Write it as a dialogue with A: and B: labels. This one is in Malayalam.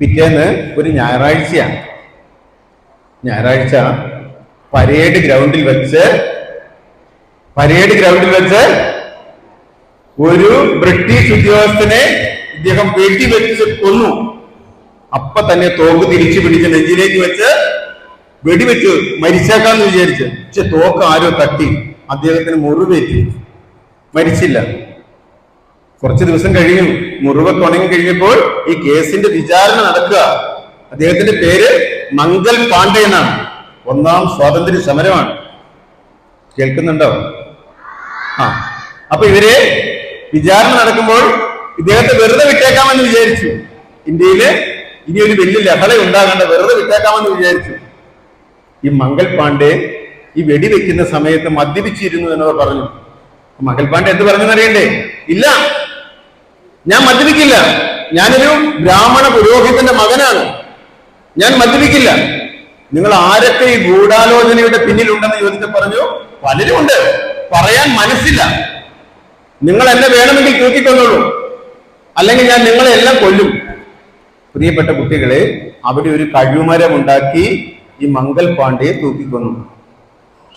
A: പിറ്റേന്ന് ഒരു ഞായറാഴ്ചയാണ് ഞായറാഴ്ച പരേഡ് ഗ്രൗണ്ടിൽ വെച്ച് പരേഡ് ഗ്രൗണ്ടിൽ വെച്ച് ഒരു ബ്രിട്ടീഷ് ഉദ്യോഗസ്ഥനെ ഇദ്ദേഹം വെടിവെച്ച് കൊന്നു. അപ്പ തന്നെ തോക്ക് തിരിച്ചു പിടിച്ച് നെഞ്ചിലേക്ക് വെച്ച് വെടിവെച്ച് മരിച്ചേക്കാന്ന് വിചാരിച്ച്. പക്ഷെ തോക്ക് ആരോ തട്ടി. അദ്ദേഹത്തിന് മുറിവേറ്റി. മരിച്ചില്ല. കുറച്ച് ദിവസം കഴിയും മുറിവൊക്കെ ഉണങ്ങി കഴിഞ്ഞപ്പോൾ ഈ കേസിന്റെ വിചാരണ നടക്കുക. അദ്ദേഹത്തിന്റെ പേര് മംഗൽ പാണ്ഡെ എന്നാണ്. ഒന്നാം സ്വാതന്ത്ര്യ സമരമാണ്. കേൾക്കുന്നുണ്ടോ? ആ. അപ്പൊ ഇവരെ വിചാരണ നടക്കുമ്പോൾ ഇദ്ദേഹത്തെ വെറുതെ വിട്ടേക്കാമെന്ന് വിചാരിച്ചു. ഇന്ത്യയിൽ ഇനി ഒരു വലിയ ലഹള ഉണ്ടാകേണ്ട വെറുതെ വിട്ടേക്കാമെന്ന് വിചാരിച്ചു. ഈ മംഗൽ പാണ്ഡെ ഈ വെടിവെക്കുന്ന സമയത്ത് മദ്യപിച്ചിരുന്നു എന്നവർ പറഞ്ഞു. മംഗൽ പാണ്ഡെ എന്ത് പറഞ്ഞെന്ന് അറിയണ്ടേ ഇല്ല. ഞാൻ മദ്യപിക്കില്ല. ഞാനൊരു ബ്രാഹ്മണ പുരോഹിതന്റെ മകനാണ്. ഞാൻ മദ്യപിക്കില്ല. നിങ്ങൾ ആരൊക്കെ ഈ ഗൂഢാലോചനയുടെ പിന്നിലുണ്ടെന്ന് ചോദിച്ചു പറഞ്ഞു പലരുമുണ്ട്. പറയാൻ മനസ്സില്ല. നിങ്ങൾ എന്നെ വേണമെങ്കിൽ തൂക്കിക്കൊന്നോളൂ. അല്ലെങ്കിൽ ഞാൻ നിങ്ങളെ എല്ലാം കൊല്ലും. പ്രിയപ്പെട്ട കുട്ടികളെ അവിടെ ഒരു കഴിവുമരം ഉണ്ടാക്കി ഈ മംഗൽ പാണ്ഡ്യയെ തൂക്കിക്കൊന്നു.